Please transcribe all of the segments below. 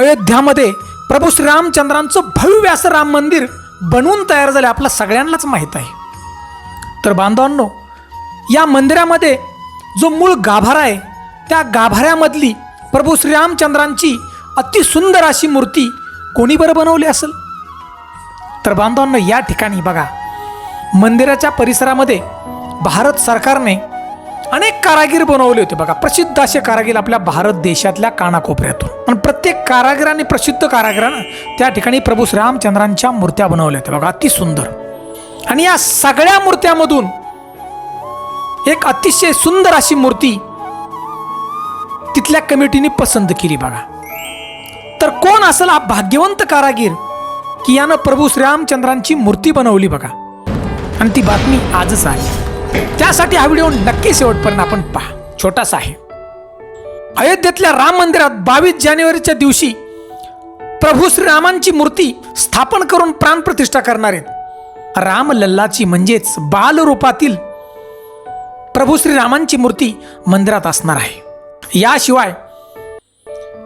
अयोध्यामध्ये प्रभू श्रीरामचंद्रांचं भव्य असं राम मंदिर बनवून तयार झालं आपल्या सगळ्यांनाच माहीत आहे. तर बांधवांनो या मंदिरामध्ये जो मूळ गाभारा आहे त्या गाभाऱ्यामधली प्रभू श्रीरामचंद्रांची अतिसुंदर अशी मूर्ती कोणी बरं बनवली असेल? तर बांधवांनो या ठिकाणी बघा मंदिराच्या परिसरामध्ये भारत सरकारने अनेक कारागीर बनवले होते बघा. प्रसिद्ध असे कारागीर आपल्या भारत देशातल्या कानाकोपऱ्यातून. आणि प्रत्येक कारागिराने प्रसिद्ध कारागिरानं त्या ठिकाणी प्रभू श्रीरामचंद्रांच्या मूर्त्या बनवल्या होत्या. बघा अति सुंदर. आणि या सगळ्या मूर्त्यामधून एक अतिशय सुंदर अशी मूर्ती तिथल्या कमिटीने पसंत केली बघा. तर कोण असेल हा भाग्यवंत कारागीर की यानं प्रभू श्रीरामचंद्रांची मूर्ती बनवली बघा. आणि ती बातमी आजच आली. त्यासाठी हा व्हिडिओ नक्की शेवटपर्यंत आपण पहा. छोटासा आहे. अयोध्येतल्या राम मंदिरात बावीस जानेवारीच्या दिवशी प्रभू श्रीरामांची मूर्ती स्थापन करून प्राणप्रतिष्ठा करणार आहेत. रामलल्लाची म्हणजेच बालरूपातील प्रभू श्रीरामांची मूर्ती मंदिरात असणार आहे. याशिवाय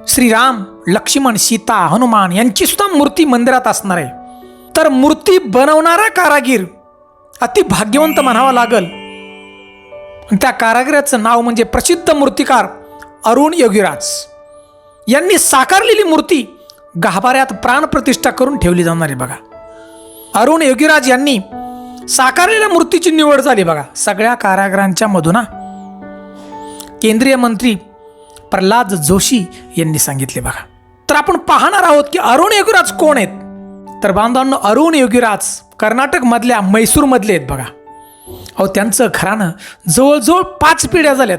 श्रीराम लक्ष्मण सीता हनुमान यांची सुद्धा मूर्ती मंदिरात असणार आहे. तर मूर्ती बनवणारा कारागीर अति भाग्यवंत म्हणावा लागल. त्या कारागिराचं नाव म्हणजे प्रसिद्ध मूर्तिकार अरुण योगीराज. यांनी साकारलेली मूर्ती गाभाऱ्यात प्राणप्रतिष्ठा करून ठेवली जाणार आहे बघा. अरुण योगीराज यांनी साकारलेल्या मूर्तीची निवड झाली बघा. सगळ्या कारागिरांच्या मधून केंद्रीय मंत्री प्रल्हाद जोशी यांनी सांगितले बघा. तर आपण पाहणार आहोत की अरुण योगीराज कोण आहेत? तर बांधवांनो अरुण योगीराज कर्नाटकमधल्या मैसूरमधले आहेत बघा. अहो त्यांचं घरानं जवळजवळ पाच पिढ्या झाल्यात.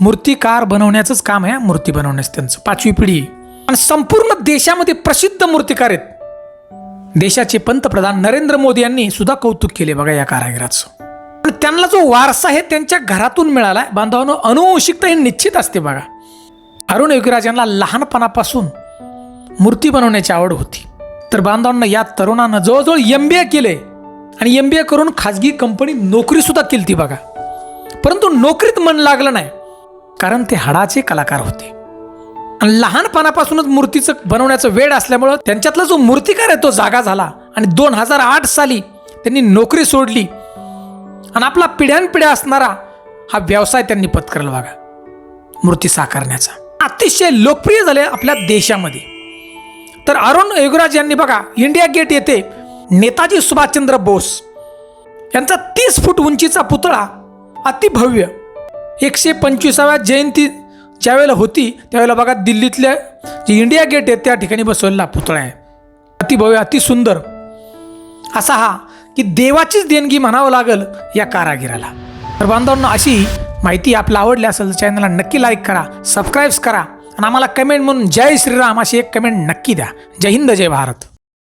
मूर्तिकार बनवण्याचंच काम आहे मूर्ती बनवण्याचं त्यांचं पाचवी पिढी. आणि संपूर्ण देशामध्ये प्रसिद्ध मूर्तिकार आहेत. देशाचे पंतप्रधान नरेंद्र मोदी यांनी सुद्धा कौतुक केले बघा या कारागिराचं. आणि त्यांना जो वारसा आहे त्यांच्या घरातून मिळाला आहे. बांधवांनो अनुवंशिकता ही निश्चित असते बघा. अरुण योगीराज यांना लहानपणापासून मूर्ती बनवण्याची आवड होती. तर बांधवांना या तरुणानं जवळजवळ एम बी ए केले. आणि एम बी ए करून खाजगी कंपनी नोकरीसुद्धा केली ती बघा. परंतु नोकरीत मन लागलं नाही कारण ते हाडाचे कलाकार होते. आणि लहानपणापासूनच मूर्तीचं बनवण्याचं वेळ असल्यामुळं त्यांच्यातला जो मूर्तिकार आहे तो जागा झाला. आणि दोन हजार आठ साली त्यांनी नोकरी सोडली. आणि आपला पिढ्यानपिढ्या असणारा हा व्यवसाय त्यांनी पत्करला बघा मूर्ती साकारण्याचा. अतिशय लोकप्रिय झाले आपल्या देशामध्ये. तर अरुण योगराज यांनी बघा इंडिया गेट येथे नेताजी सुभाषचंद्र बोस यांचा तीस फूट उंचीचा पुतळा अतिभव्य एकशे पंचवीसाव्या जयंती ज्यावेळेला होती त्यावेळेला बघा दिल्लीतल्या जे इंडिया गेट आहे त्या ठिकाणी बसवलेला पुतळा आहे. अतिभव्य अतिसुंदर असा हा की देवाचीच देणगी म्हणावं लागल या कारागिराला. तर बांधवांना अशी माहिती आपल्याला आवडली असेल तर चॅनलला नक्की लाईक करा सबस्क्राईब्स करा. आणि आम्हाला कमेंट म्हणून जय श्रीराम अशी एक कमेंट नक्की द्या. जय हिंद जय भारत.